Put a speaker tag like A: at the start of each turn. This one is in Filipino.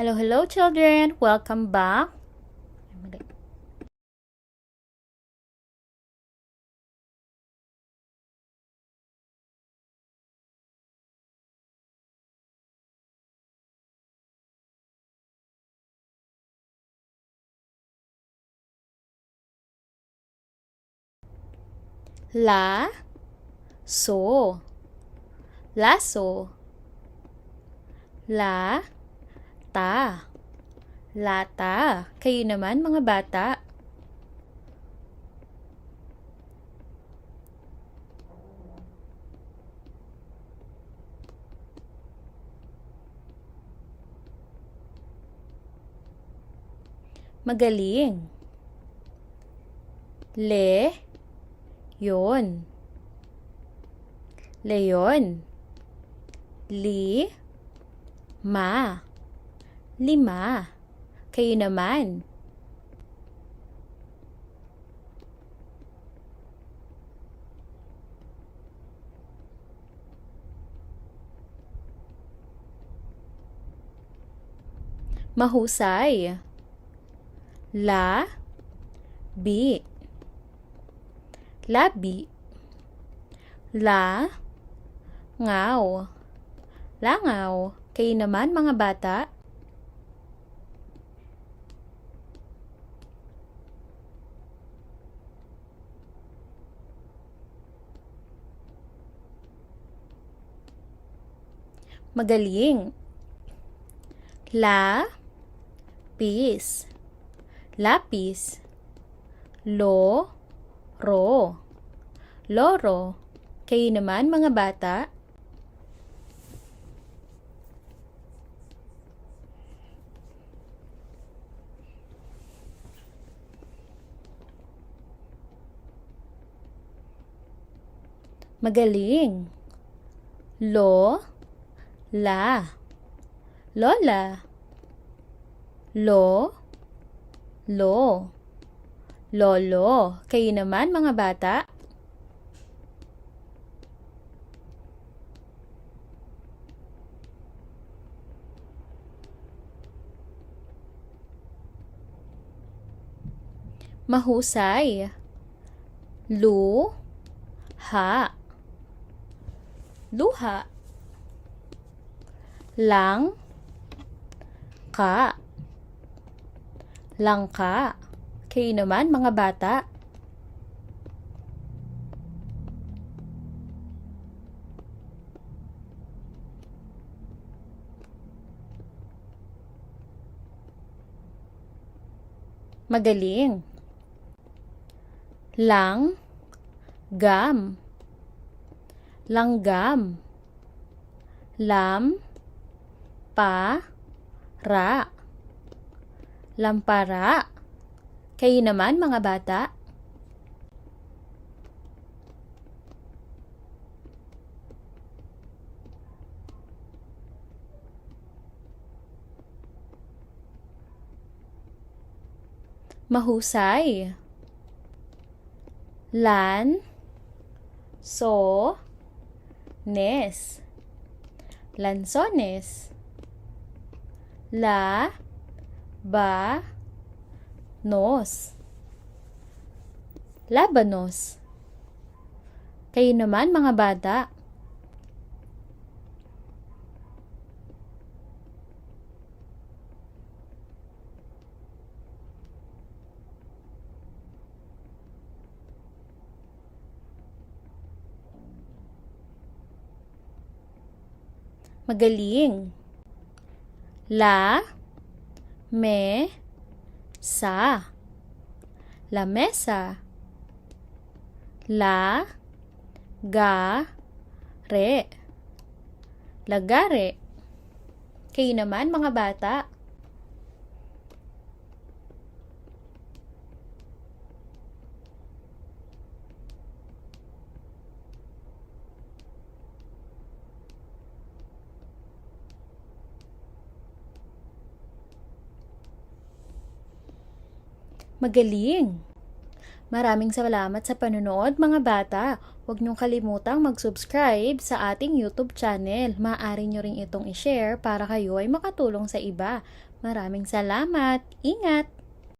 A: Hello, hello children! Welcome back. La, so, laso, la, ta, lata. Kayo naman mga bata. Magaling. Le, yon. Leon. Li, ma. Lima. Kayo naman. Mahusay. La, bi. Labi. La, ngaw. Langaw. Kayo naman mga bata. Magaling. La, pis. Lapis. Lo, ro. Loro. Kayo naman mga bata. Magaling. Lo, la. Lola. Lo, lo. Lolo. Kayo naman mga bata. Mahusay. Lu, ha. Luha. Lang, ka. Langka. Kayo naman mga bata. Magaling. Lang, gam. Langgam. Lam, pa, ra. Lampara. Kayo naman mga bata. Mahusay. Lan, so, nes. Lanzones. La, ba, nos. Labanos. Kayo naman mga bata. Magaling. La, me, sa. La mesa. La, ga, re. Lagare. Kayo naman mga bata. Magaling. Maraming salamat sa panonood mga bata. Huwag niyong kalimutang mag-subscribe sa ating YouTube channel. Maaari niyo rin itong i-share para kayo ay makatulong sa iba. Maraming salamat. Ingat!